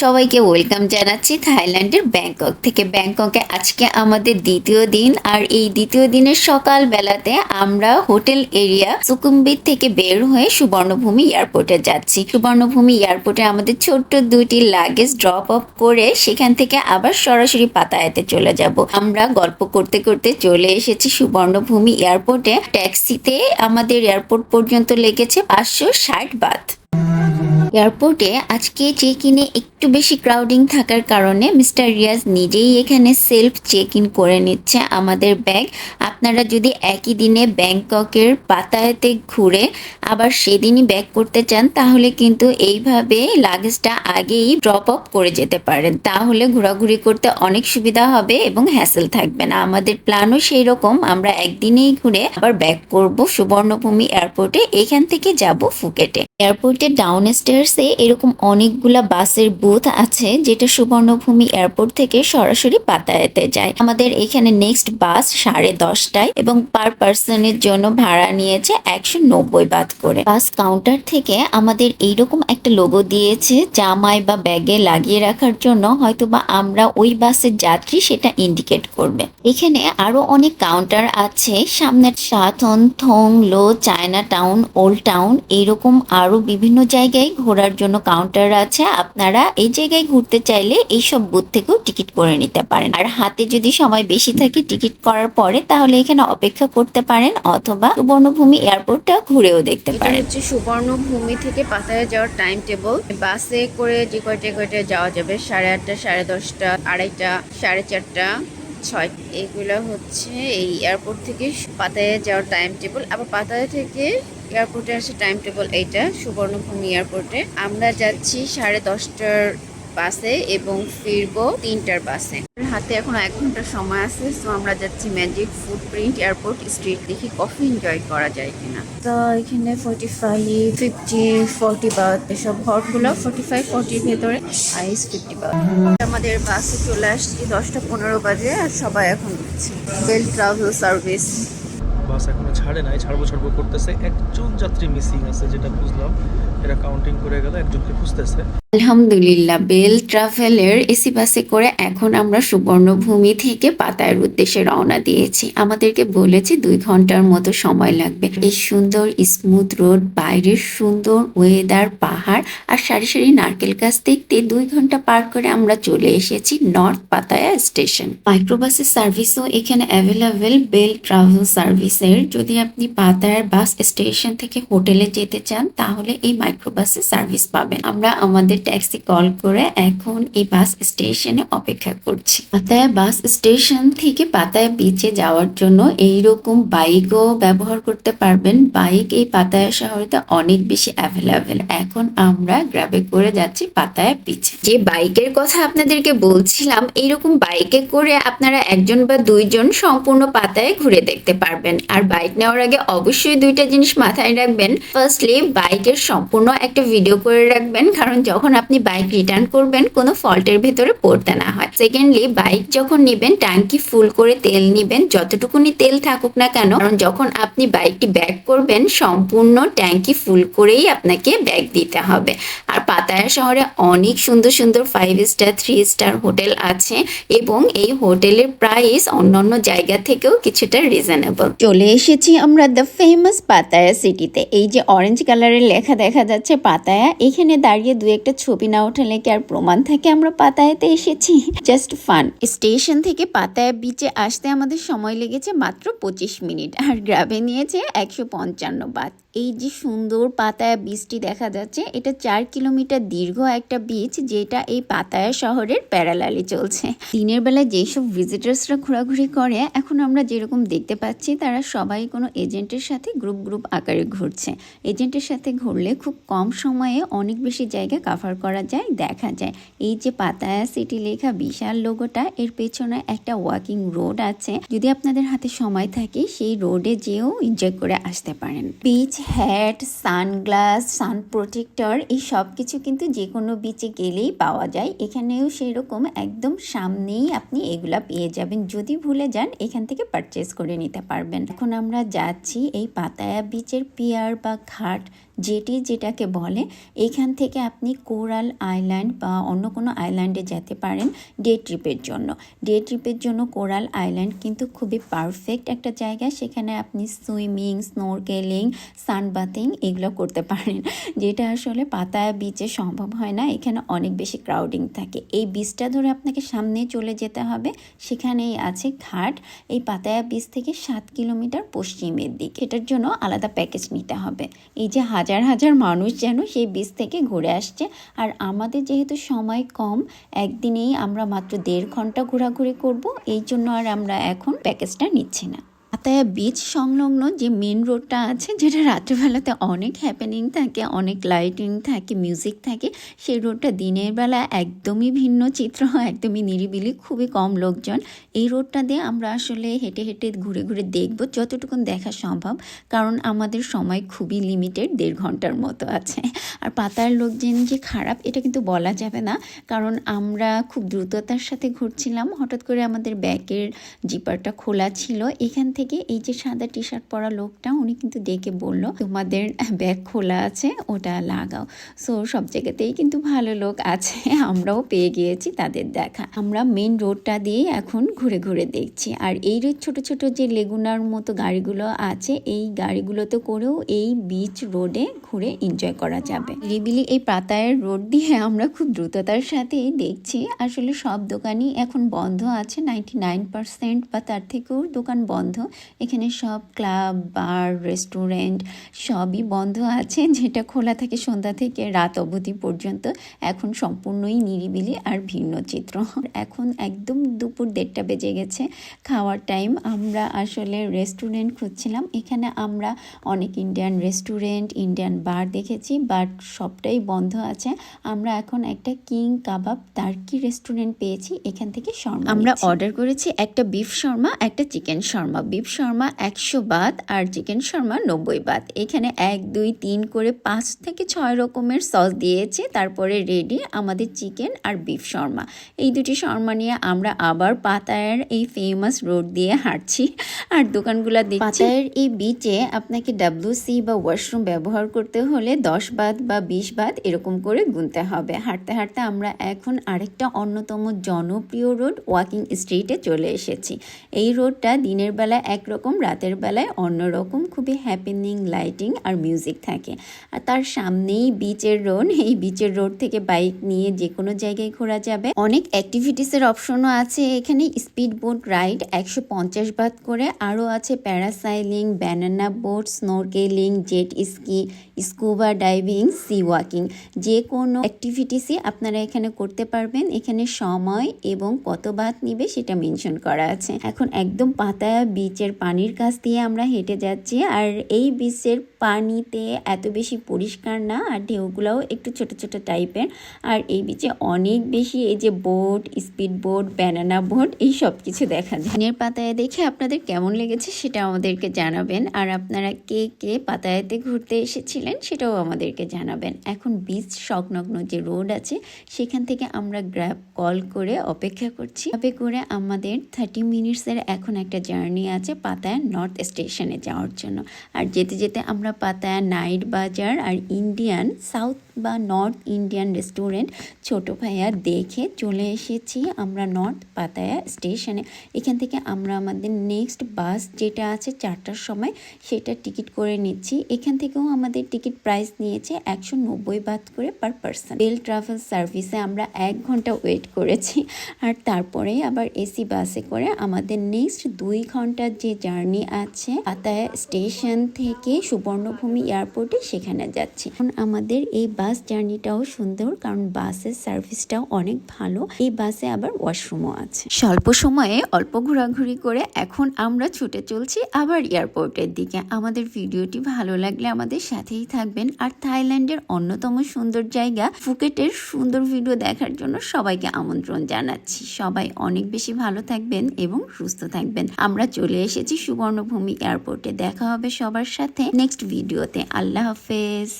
সবাইকে ওয়েলকাম জানাচ্ছি থাইল্যান্ডের ব্যাংকক থেকে। ব্যাংককে আজকে আমাদের দ্বিতীয় দিন, আর এই দ্বিতীয় দিনের সকাল বেলাতে আমরা হোটেল এরিয়া সুকুম্বিত থেকে বের হয়ে সুবর্ণভূমি এয়ারপোর্টে যাচ্ছি। সুবর্ণভূমি এয়ারপোর্টে আমাদের ছোট্ট দুইটি লাগেজ ড্রপ অফ করে সেখান থেকে আবার সরাসরি পাতায়াতে চলে যাব। আমরা গল্প করতে করতে চলে এসেছি সুবর্ণভূমি এয়ারপোর্টে। ট্যাক্সিতে আমাদের এয়ারপোর্ট পর্যন্ত লেগেছে পাঁচশো ষাট বাথ এয়ারপোর্টে আজকে চেক ইনে একটু বেশি ক্রাউডিং থাকার কারণে মিস্টার রিয়াজ নিজেই এখানে সেলফ চেক ইন করে নিচ্ছে আমাদের ব্যাগ আপনারা যদি একই দিনে ব্যাংককের পাতায়াতে ঘুরে আবার সেদিনই ব্যাক করতে চান, তাহলে কিন্তু এইভাবে লাগেজটা আগেই ড্রপ অফ করে যেতে পারেন। তাহলে ঘোরাঘুরি করতে অনেক সুবিধা হবে এবং হ্যাসেল থাকবে না। আমাদের প্ল্যানও সেই রকম আমরা একদিনেই ঘুরে আবার ব্যাক করব সুবর্ণভূমি এয়ারপোর্টে। এখান থেকে যাব ফুকেটে। এয়ারপোর্টে ডাউন স্টেয়ার্সে এরকম অনেকগুলা বাসের বুথ আছে যেটা সুবর্ণভূমি এয়ারপোর্ট থেকে সরাসরি পাতায়াতে যায়। আমাদের এখানে নেক্সট বাস সাড়ে দশটায় এবং পার পার্সনের জন্য ভাড়া নিয়েছে একশো নব্বই বাদ করে। বাস কাউন্টার থেকে আমাদের এইরকম একটা লোগো দিয়েছে জামায় বা ব্যাগে লাগিয়ে রাখার জন্য হয়তো বা আমরা ওই বাসের যাত্রী সেটা ইন্ডিকেট করবে। এখানে আরও অনেক কাউন্টার আছে, সামনের সাথন থং, লো, চায়না টাউন, ওল্ড টাউন এইরকম আরও বিভিন্ন জায়গায় ঘোরার জন্য কাউন্টার আছে আপনারা এই জায়গায় ঘুরতে চাইলে এইসব বুথ থেকেও টিকিট করে নিতে পারেন। আর হাতে যদি সময় বেশি থাকে টিকিট করার পরে তাহলে এখানে অপেক্ষা করতে পারেন অথবা সুবর্ণভূমি এয়ারপোর্টটা ঘুরেও দেখতে পারেন। হচ্ছে সুবর্ণভূমি থেকে পাতায় যাওয়ার টাইম টেবল বাসে করে যে কয়টা কয়টা যাওয়া যাবে? সাড়ে আটটা সাড়ে দশটা আড়াইটা সাড়ে চারটা ছয় এগুলো হচ্ছে এই এয়ারপোর্ট থেকে পাতায় যাওয়ার টাইম টেবল আবার পাতায় থেকে এয়ারপোর্টে আসে টাইম টেবল এইটা, সুবর্ণভূমি এয়ারপোর্টে। আমরা যাচ্ছি সাড়ে দশটার বাসে এবং ফিরবো তিনটার বাসে। হাতে এখন এক ঘণ্টা সময় আছে তো আমরা যাচ্ছি ম্যাজিক ফুটপ্রিন্ট এয়ারপোর্ট স্ট্রিট দেখি কফি এনজয় করা যায় কিনা। তো এখানে forty five fifty forty baht এসব হটগুলো ফোর্টি ফাইভ ফোর্টির ভেতরে আইস ফিফটি বাথ আমাদের বাসে চলে আসছি দশটা পনেরো বাজে আর সবাই এখন বেল ট্রাভেল সার্ভিস বাস এখনও ছাড়ে নাই ছাড়বো ছাড়বো করতেছে। একজন যাত্রী মিসিং আছে যেটা বুঝলাম। এরা কাউন্টিং করে গেল, একজনকে খুঁজতেছে। আলহামদুলিল্লাহ, বেল ট্রাভেলের এসি বাসে করে এখন আমরা সুবর্ণভূমি থেকে পাতায়ের উদ্দেশ্যে রওনা দিয়েছি। আমাদেরকে বলেছে দুই ঘণ্টার মতো সময় লাগবে। এই সুন্দর স্মুথ রোড বাইরের সুন্দর ওয়েদার পাহাড় আর সারি সারি নারকেল গাছ দেখতে দুই ঘণ্টা পার করে আমরা চলে এসেছি নর্থ পাতায়া স্টেশন মাইক্রোবাসের সার্ভিসও এখানে অ্যাভেলেবেল বেল ট্রাভেল সার্ভিসের যদি আপনি পাতায়ার বাস স্টেশন থেকে হোটেলে যেতে চান, তাহলে এই মাইক্রোবাসের সার্ভিস পাবেন। আমরা আমাদের ট্যাক্সি কল করে এখন এই বাস স্টেশনে অপেক্ষা করছি। পাতায়া বাস স্টেশন থেকে পাতায়া বিচে যাওয়ার জন্য এইরকম বাইকও ব্যবহার করতে পারবেন। বাইক এই পাতায়া শহরেতে অনেক বেশি অ্যাভেলেবেল এখন আমরা গ্রাবে করে যাচ্ছি পাতায়া বিচে যে বাইকের কথা আপনাদেরকে বলছিলাম, এইরকম বাইকে করে আপনারা একজন বা দুইজন সম্পূর্ণ পাতায় ঘুরে দেখতে পারবেন। আর বাইক নেওয়ার আগে অবশ্যই দুইটা জিনিস মাথায় রাখবেন। ফার্স্টলি বাইকের সম্পূর্ণ একটা ভিডিও করে রাখবেন, কারণ যখন আপনি বাইক রিটার্ন করবেন, কোনো ফল্টের ভেতরে পড়তে না হয়। সেকেন্ডলি বাইক যখন নেবেন ট্যাঙ্কি ফুল করে তেল নিবেন, যতটুকুনি তেল থাকুক না কেন, কারণ যখন আপনি বাইকটি ব্যাক করবেন, সম্পূর্ণ ট্যাঙ্কি ফুল করেই আপনাকে ব্যাগ দিতে হবে। আর পাতায়া শহরে অনেক সুন্দর সুন্দর five star three star hotel আছে এবং এই হোটেলের প্রাইস অন্যান্য জায়গা থেকেও কিছুটা রিজনেবল চলে এসেছি আমরা দ্য ফেমাস পাতায়া সিটিতে এই যে অরেঞ্জ কালারের লেখা দেখা যাচ্ছে পাতায়া। এখানে দাঁড়িয়ে দু একটা ছবি না ওঠালে কি আর প্রমাণ থাকে? আমরা পাতায়াতে এসেছি। জাস্ট ফান স্টেশন থেকে পাতায়া বিচে আসতে আমাদের সময় লেগেছে মাত্র পঁচিশ মিনিট। আর গ্রাবে নিয়েছে একশো পঞ্চান্ন বাত এই যে সুন্দর পাতায়া বীজটি দেখা যাচ্ছে, এটা চার কিলোমিটার দীর্ঘ একটা বীজ যেটা এই পাতায়া শহরের প্যারালালি চলছে। দিনের বেলায় যেসব ভিজিটার্সরা ঘোরাঘুরি করে, এখন আমরা যেরকম দেখতে পাচ্ছি, তারা সবাই কোনো এজেন্টের সাথে গ্রুপ গ্রুপ আকারে ঘুরছে। এজেন্টের সাথে ঘুরলে খুব কম সময়ে অনেক বেশি জায়গা কাভার করা যায়, দেখা যায়। এই যে পাতায়া সিটি লেখা বিশাল লোগোটা এর পেছনে একটা ওয়াকিং রোড আছে। যদি আপনাদের হাতে সময় থাকে, সেই রোডে যেও এনজয় করে আসতে পারেন। Beach hat sunglass sun protector এই সব কিছু কিন্তু যে কোনো বিচে গেলেই পাওয়া যায়। এখানেও সেরকম একদম সামনেই আপনি এগুলা পেয়ে যাবেন। যদি ভুলে যান, এখান থেকে পারচেস করে নিতে পারবেন। এখন আমরা যাচ্ছি এই পাতায়া বিচের পিয়ার বা ঘাট, যেটি যেটাকে বলে। এখান থেকে আপনি কোরাল আইল্যান্ড বা অন্য কোনো আইল্যান্ডে যেতে পারেন ডে ট্রিপের জন্য। ডে ট্রিপের জন্য কোরাল আইল্যান্ড কিন্তু খুবই পারফেক্ট একটা জায়গা। সেখানে আপনি সুইমিং স্নোরকেলিং সানবাথিং এগুলো করতে পারেন। যেটা আসলে পাতায়া বিচে সম্ভব হয় না, এখানে অনেক বেশি ক্রাউডিং থাকে। এই বিচটা ধরে আপনাকে সামনে চলে যেতে হবে, সেখানেই আছে ঘাট। এই পাতায়া বিচ থেকে সাত কিলোমিটার পশ্চিমের দিক। এটার জন্য আলাদা প্যাকেজ নিতে হবে। এই যে হাজার হাজার মানুষ যেন সেই বিচ থেকে ঘুরে আসছে। আর আমাদের যেহেতু সময় কম, একদিনেই আমরা মাত্র দেড় ঘণ্টা ঘোরাঘুরি করব, এই জন্য আর আমরা এখন প্যাকেজটা নিচ্ছি না। পাতায়া বিচ সংলগ্ন যে মেন রোডটা আছে, যেটা রাত্রেবেলাতে অনেক হ্যাপেনিং থাকে, অনেক লাইটিং থাকে মিউজিক থাকে, সেই রোডটা দিনের বেলা একদমই ভিন্ন চিত্র, একদমই নিরিবিলি, খুবই কম লোকজন। এই রোডটা দিয়ে আমরা আসলে হেঁটে হেঁটে ঘুরে ঘুরে দেখব যতটুকুন দেখা সম্ভব, কারণ আমাদের সময় খুবই লিমিটেড দেড় ঘণ্টার মতো আছে। আর পাতার লোকজন যে খারাপ, এটা কিন্তু বলা যাবে না, কারণ আমরা খুব দ্রুততার সাথে ঘুরছিলাম, হঠাৎ করে আমাদের ব্যাগের জিপারটা খোলা ছিল, এখান থেকে এই যে সাদা টি শার্ট পরা লোকটা, উনি কিন্তু ডেকে বলল, তোমাদের ব্যাগ খোলা আছে, ওটা লাগাও। সো সব জায়গাতেই কিন্তু ভালো লোক আছে, আমরাও পেয়ে গিয়েছি তাদের দেখা। আমরা মেন রোডটা দিয়ে এখন ঘুরে ঘুরে দেখছি। আর এই ছোট ছোট যে লেগুনার মতো গাড়িগুলো আছে, এই গাড়িগুলোতে করেও এই বিচ রোডে ঘুরে এনজয় করা যাবে। রিবিলি এই পাতায়ের রোড দিয়ে আমরা খুব দ্রুততার সাথেই দেখছি, আসলে সব দোকানই এখন বন্ধ আছে নাইনটি নাইন পার্সেন্ট বা তার থেকেও দোকান বন্ধ। এখানে সব ক্লাব বার রেস্টুরেন্ট সবই বন্ধ আছে যেটা খোলা থাকে সন্ধ্যা থেকে রাত অবধি পর্যন্ত। এখন সম্পূর্ণই নিরিবিলি আর ভিন্ন চিত্র। এখন একদম দুপুর দেড়টা বেজে গেছে খাওয়ার টাইম আমরা আসলে রেস্টুরেন্ট খুঁজছিলাম। এখানে আমরা অনেক ইন্ডিয়ান রেস্টুরেন্ট ইন্ডিয়ান বার দেখেছি বাট সবটাই বন্ধ আছে। আমরা এখন একটা কিং কাবাব টার্কি রেস্টুরেন্ট পেয়েছি এখান থেকে শর্মা আমরা অর্ডার করেছি একটা বিফ শর্মা একটা চিকেন শর্মা। বিফ শর্মা একশো বাত আর চিকেন শর্মা নব্বই বাত এখানে এক, দুই, তিন করে পাঁচ থেকে ছয় রকমের সস দিয়েছে। তারপরে রেডি আমাদের চিকেন আর বিফ শর্মা। এই দুটি শর্মা নিয়ে আমরা আবার পাতায়ের এই ফেমাস রোড দিয়ে হাঁটছি। আর দোকানগুলো পাতায়ের এই বিচে আপনাকে ডাব্লিউসি বা ওয়াশরুম ব্যবহার করতে হলে দশ বাত বা বিশ বাত এরকম করে গুনতে হবে। হাঁটতে হাঁটতে আমরা এখন আরেকটা অন্যতম জনপ্রিয় রোড ওয়াকিং স্ট্রিটে চলে এসেছি। এই রোডটা দিনের বেলা একরকম রাতের বেলায় অন্যরকম খুবই হ্যাপেনিং লাইটিং আর মিউজিক থাকে। আর তার সামনেই বিচের রোড এই বিচের রোড থেকে বাইক নিয়ে যে কোনো জায়গায় ঘোরা যাবে। অনেক অ্যাক্টিভিটিসের অপশনও আছে, এখানে স্পিড বোট রাইড একশো পঞ্চাশ বাদ করে আরও আছে parasailing banana boat snorkeling jet ski scuba diving sea walking যে কোনো অ্যাক্টিভিটিসই আপনারা এখানে করতে পারবেন। এখানে সময় এবং কত বাত নিবে সেটা মেনশন করা আছে। এখন একদম পাতায়া বিচের পানির কাছ দিয়ে আমরা হেঁটে যাচ্ছি আর এই বিচের পানিতে এত বেশি পরিষ্কার না আর ঢেউগুলোও একটু ছোট ছোট টাইপের। আর এই বিচে অনেক বেশি এই যে boat speed boat banana boat এই সব কিছু দেখা যায়। ধানের পাতায় দেখে আপনাদের কেমন লেগেছে সেটা আমাদেরকে জানাবেন। আর আপনারা কে কে পাতায়াতে ঘুরতে এসেছিলেন সেটাও আমাদেরকে জানাবেন। এখন বিচ সংলগ্ন যে রোড আছে, সেখান থেকে আমরা গ্র্যাব কল করে অপেক্ষা করছি। তবে করে আমাদের থার্টি মিনিটসের এখন একটা জার্নি আছে। পাতায়া নর্থ স্টেশনে যাওয়ার জন্য। আর যেতে যেতে আমরা পাতায়া নাইট বাজার আর ইন্ডিয়ান সাউথ বা নর্থ ইন্ডিয়ান রেস্টুরেন্ট ছোট ভাইয়া দেখে চলে এসেছি আমরা নর্থ পাতায়া স্টেশনে এখান থেকে আমরা আমাদের নেক্সট বাস যেটা আছে চারটার সময়, সেটা টিকিট করে নিচ্ছি। এখান থেকেও আমাদের টিকিট প্রাইস নিয়েছে একশো নব্বই বাদ করে পার পার্সন বেল ট্রাভেল সার্ভিসে আমরা এক ঘণ্টা ওয়েট করেছি। আর তারপরে আবার এসি বাসে করে আমাদের নেক্সট দুই ঘণ্টার যে জার্নি আছে, পাতায়া স্টেশন থেকে সুবর্ণভূমি এয়ারপোর্টে সেখানে যাচ্ছি। এখন আমাদের এই বাস জার্নিটাও সুন্দর, কারণ বাসের সার্ভিসটাও অনেক ভালো। এই বাসে আবার ওয়াশরুমও আছে। স্বল্প সময়ে অল্প ঘোরাঘুরি করে এখন আমরা ছুটে চলছি আবার এয়ারপোর্টের দিকে। আমাদের ভিডিওটি ভালো লাগলে আমাদের সাথেই থাকবেন। আর থাইল্যান্ডের অন্যতম সুন্দর জায়গা ফুকেটের সুন্দর ভিডিও দেখার জন্য সবাইকে আমন্ত্রণ জানাচ্ছি। সবাই অনেক বেশি ভালো থাকবেন এবং সুস্থ থাকবেন। আমরা চলে এসেছি সুবর্ণভূমি এয়ারপোর্টে। দেখা হবে সবার সাথে নেক্সট ভিডিওতে। আল্লাহ হাফেজ।